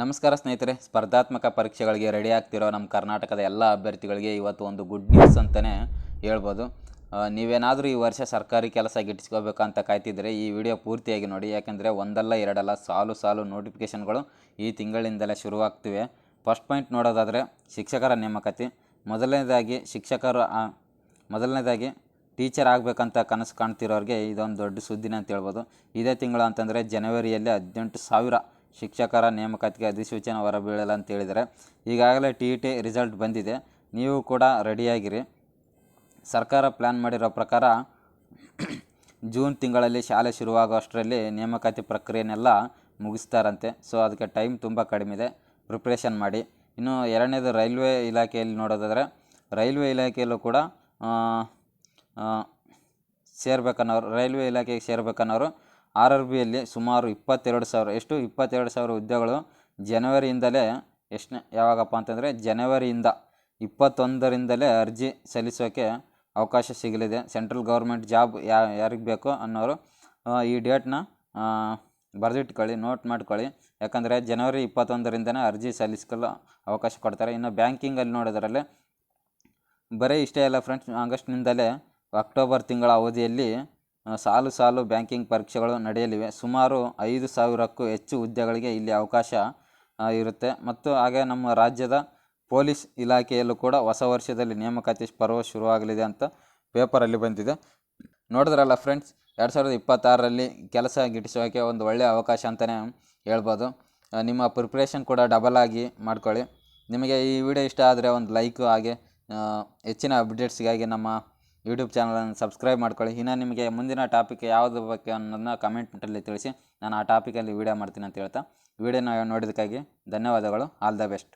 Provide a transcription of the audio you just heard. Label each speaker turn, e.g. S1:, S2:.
S1: ನಮಸ್ಕಾರ ಸ್ನೇಹಿತರೆ. ಸ್ಪರ್ಧಾತ್ಮಕ ಪರೀಕ್ಷೆಗಳಿಗೆ ರೆಡಿ ಆಗ್ತಿರೋ ನಮ್ಮ ಕರ್ನಾಟಕದ ಎಲ್ಲ ಅಭ್ಯರ್ಥಿಗಳಿಗೆ ಇವತ್ತು ಒಂದು ಗುಡ್ ನ್ಯೂಸ್ ಅಂತಲೇ ಹೇಳ್ಬೋದು. ನೀವೇನಾದರೂ ಈ ವರ್ಷ ಸರ್ಕಾರಿ ಕೆಲಸ ಗಿಟ್ಟಿಸ್ಕೋಬೇಕಂತ ಕಾಯ್ತಿದ್ರೆ ಈ ವಿಡಿಯೋ ಪೂರ್ತಿಯಾಗಿ ನೋಡಿ. ಯಾಕೆಂದರೆ ಒಂದಲ್ಲ ಎರಡಲ್ಲ ಸಾಲು ಸಾಲು ನೋಟಿಫಿಕೇಷನ್ಗಳು ಈ ತಿಂಗಳಿಂದಲೇ ಶುರುವಾಗ್ತಿವೆ. ಫಸ್ಟ್ ಪಾಯಿಂಟ್ ನೋಡೋದಾದರೆ ಶಿಕ್ಷಕರ ನೇಮಕಾತಿ. ಮೊದಲನೇದಾಗಿ ಶಿಕ್ಷಕರು ಮೊದಲನೇದಾಗಿ ಟೀಚರ್ ಆಗಬೇಕಂತ ಕನಸು ಕಾಣ್ತಿರೋರಿಗೆ ಇದೊಂದು ದೊಡ್ಡ ಸುದ್ದಿನ ಅಂತ ಹೇಳ್ಬೋದು. ಇದೇ ತಿಂಗಳು ಅಂತಂದರೆ ಜನವರಿಯಲ್ಲಿ ಹದಿನೆಂಟು ಸಾವಿರ ಶಿಕ್ಷಕರ ನೇಮಕಾತಿಗೆ ಅಧಿಸೂಚನೆ ಹೊರಬೀಳಲ್ಲ ಅಂತ ಹೇಳಿದರೆ ಈಗಾಗಲೇ ಟಿ ಇ ಟಿ ರಿಸಲ್ಟ್ ಬಂದಿದೆ. ನೀವು ಕೂಡ ರೆಡಿಯಾಗಿರಿ. ಸರ್ಕಾರ ಪ್ಲ್ಯಾನ್ ಮಾಡಿರೋ ಪ್ರಕಾರ ಜೂನ್ ತಿಂಗಳಲ್ಲಿ ಶಾಲೆ ಶುರುವಾಗೋಷ್ಟರಲ್ಲಿ ನೇಮಕಾತಿ ಪ್ರಕ್ರಿಯೆನೆಲ್ಲ ಮುಗಿಸ್ತಾರಂತೆ. ಸೊ, ಅದಕ್ಕೆ ಟೈಮ್ ತುಂಬ ಕಡಿಮೆ ಇದೆ. ಪ್ರಿಪ್ರೇಷನ್ ಮಾಡಿ. ಇನ್ನು ಎರಡನೇದು ರೈಲ್ವೆ ಇಲಾಖೆಯಲ್ಲಿ ನೋಡೋದಾದರೆ, ರೈಲ್ವೆ ಇಲಾಖೆಯಲ್ಲೂ ಕೂಡ ಸೇರ್ಬೇಕನ್ನೋರು, ರೈಲ್ವೆ ಇಲಾಖೆಗೆ ಸೇರ್ಬೇಕನ್ನೋರು ಆರ್ ಆರ್ ಬಿಯಲ್ಲಿ ಸುಮಾರು ಇಪ್ಪತ್ತೆರಡು ಸಾವಿರ, ಎಷ್ಟು? ಇಪ್ಪತ್ತೆರಡು ಸಾವಿರ ಹುದ್ದೆಗಳು ಜನವರಿಯಿಂದಲೇ ಎಷ್ಟನೇ, ಯಾವಾಗಪ್ಪ ಅಂತಂದರೆ ಜನವರಿಯಿಂದ ಇಪ್ಪತ್ತೊಂದರಿಂದಲೇ ಅರ್ಜಿ ಸಲ್ಲಿಸೋಕ್ಕೆ ಅವಕಾಶ ಸಿಗಲಿದೆ. ಸೆಂಟ್ರಲ್ ಗೌರ್ಮೆಂಟ್ ಜಾಬ್ ಯಾ, ಯಾರಿಗೆ ಬೇಕು ಅನ್ನೋರು ಈ ಡೇಟ್ನ ಬರೆದಿಟ್ಕೊಳ್ಳಿ, ನೋಟ್ ಮಾಡ್ಕೊಳ್ಳಿ. ಯಾಕಂದರೆ ಜನವರಿ ಇಪ್ಪತ್ತೊಂದರಿಂದನೇ ಅರ್ಜಿ ಸಲ್ಲಿಸ್ಕೊಳ್ಳೋ ಅವಕಾಶ ಕೊಡ್ತಾರೆ. ಇನ್ನು ಬ್ಯಾಂಕಿಂಗಲ್ಲಿ ನೋಡೋದ್ರಲ್ಲಿ ಬರೀ ಇಷ್ಟೇ ಅಲ್ಲ ಫ್ರೆಂಡ್ಸ್ ಆಗಸ್ಟ್ನಿಂದಲೇ ಅಕ್ಟೋಬರ್ ತಿಂಗಳ ಅವಧಿಯಲ್ಲಿ ಸಾಲು ಸಾಲು ಬ್ಯಾಂಕಿಂಗ್ ಪರೀಕ್ಷೆಗಳು ನಡೆಯಲಿವೆ. ಸುಮಾರು ಐದು ಸಾವಿರಕ್ಕೂ ಹೆಚ್ಚು ಹುದ್ದೆಗಳಿಗೆ ಇಲ್ಲಿ ಅವಕಾಶ ಇರುತ್ತೆ. ಮತ್ತು ಹಾಗೆ ನಮ್ಮ ರಾಜ್ಯದ ಪೊಲೀಸ್ ಇಲಾಖೆಯಲ್ಲೂ ಕೂಡ ಹೊಸ ವರ್ಷದಲ್ಲಿ ನೇಮಕಾತಿ ಪರ್ವ ಶುರುವಾಗಲಿದೆ ಅಂತ ಪೇಪರಲ್ಲಿ ಬಂದಿದೆ. ನೋಡಿದ್ರಲ್ಲ ಫ್ರೆಂಡ್ಸ್, ಎರಡು ಸಾವಿರದ ಇಪ್ಪತ್ತಾರರಲ್ಲಿ ಕೆಲಸ ಗಿಟ್ಟಿಸೋಕ್ಕೆ ಒಂದು ಒಳ್ಳೆಯ ಅವಕಾಶ ಅಂತಲೇ ಹೇಳ್ಬೋದು. ನಿಮ್ಮ ಪ್ರಿಪ್ರೇಷನ್ ಕೂಡ ಡಬಲ್ ಆಗಿ ಮಾಡ್ಕೊಳ್ಳಿ. ನಿಮಗೆ ಈ ವಿಡಿಯೋ ಇಷ್ಟ ಆದರೆ ಒಂದು ಲೈಕು ಹಾಗೆ ಹೆಚ್ಚಿನ ಅಪ್ಡೇಟ್ಸ್ಗಾಗಿ ನಮ್ಮ ಯೂಟ್ಯೂಬ್ ಚಾನಲನ್ನು ಸಬ್ಸ್ಕ್ರೈಬ್ ಮಾಡ್ಕೊಳ್ಳಿ. ಇನ್ನು ನಿಮಗೆ ಮುಂದಿನ ಟಾಪಿಕ್ ಯಾವುದು ಬಗ್ಗೆ ಅನ್ನೋದನ್ನ ಕಮೆಂಟಲ್ಲಿ ತಿಳಿಸಿ. ನಾನು ಆ ಟಾಪಿಕಲ್ಲಿ ವೀಡಿಯೋ ಮಾಡ್ತೀನಿ ಅಂತ ಹೇಳ್ತಾ. ವೀಡಿಯೋನ ನೋಡಿದ್ದಕ್ಕಾಗಿ ಧನ್ಯವಾದಗಳು. All the best